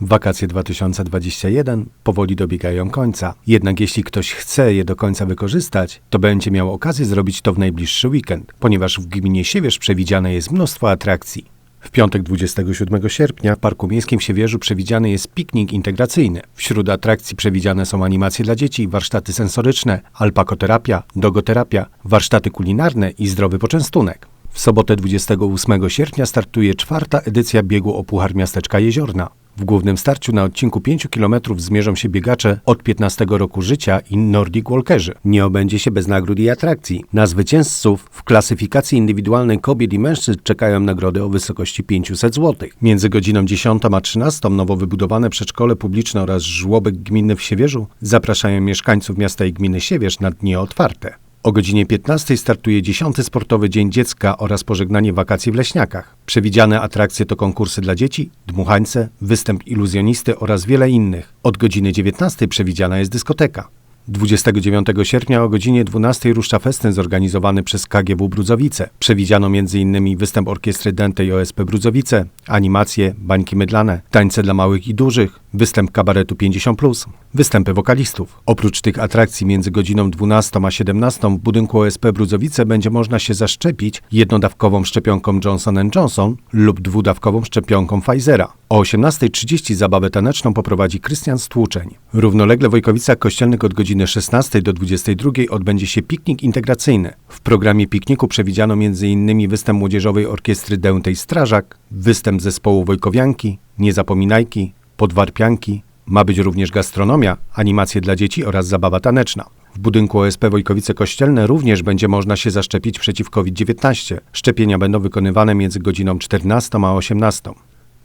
Wakacje 2021 powoli dobiegają końca. Jednak jeśli ktoś chce je do końca wykorzystać, to będzie miał okazję zrobić to w najbliższy weekend, ponieważ w gminie Siewierz przewidziane jest mnóstwo atrakcji. W piątek 27 sierpnia w Parku Miejskim w Siewierzu przewidziany jest piknik integracyjny. Wśród atrakcji przewidziane są animacje dla dzieci, warsztaty sensoryczne, alpakoterapia, dogoterapia, warsztaty kulinarne i zdrowy poczęstunek. W sobotę 28 sierpnia startuje czwarta edycja biegu o Puchar Miasteczka Jeziorna. W głównym starciu na odcinku 5 km zmierzą się biegacze od 15 roku życia i Nordic Walkerzy. Nie obędzie się bez nagród i atrakcji. Na zwycięzców w klasyfikacji indywidualnej kobiet i mężczyzn czekają nagrody o wysokości 500 zł. Między godziną 10 a 13 nowo wybudowane przedszkole publiczne oraz żłobek gminny w Siewierzu zapraszają mieszkańców miasta i gminy Siewierz na dni otwarte. O godzinie 15 startuje 10. Sportowy Dzień Dziecka oraz pożegnanie wakacji w Leśniakach. Przewidziane atrakcje to konkursy dla dzieci, dmuchańce, występ iluzjonisty oraz wiele innych. Od godziny 19 przewidziana jest dyskoteka. 29 sierpnia o godzinie 12 rusza festyn zorganizowany przez KGW Brudzowice. Przewidziano m.in. występ orkiestry Dętej OSP Brudzowice, animacje, bańki mydlane, tańce dla małych i dużych, występ kabaretu 50+, występy wokalistów. Oprócz tych atrakcji między godziną 12 a 17 w budynku OSP Brudzowice będzie można się zaszczepić jednodawkową szczepionką Johnson Johnson lub dwudawkową szczepionką Pfizera. O 18.30 zabawę taneczną poprowadzi Krystian Stłuczeń. Równolegle w Wojkowicach Kościelnych od godziny 16 do 22 odbędzie się piknik integracyjny. W programie pikniku przewidziano m.in. występ Młodzieżowej Orkiestry Dętej Strażak, występ zespołu Wojkowianki, Niezapominajki, Podwarpianki, ma być również gastronomia, animacje dla dzieci oraz zabawa taneczna. W budynku OSP Wojkowice Kościelne również będzie można się zaszczepić przeciw COVID-19. Szczepienia będą wykonywane między godziną 14 a 18.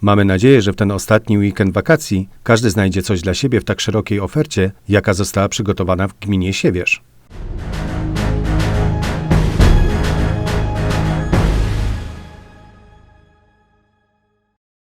Mamy nadzieję, że w ten ostatni weekend wakacji każdy znajdzie coś dla siebie w tak szerokiej ofercie, jaka została przygotowana w gminie Siewierz.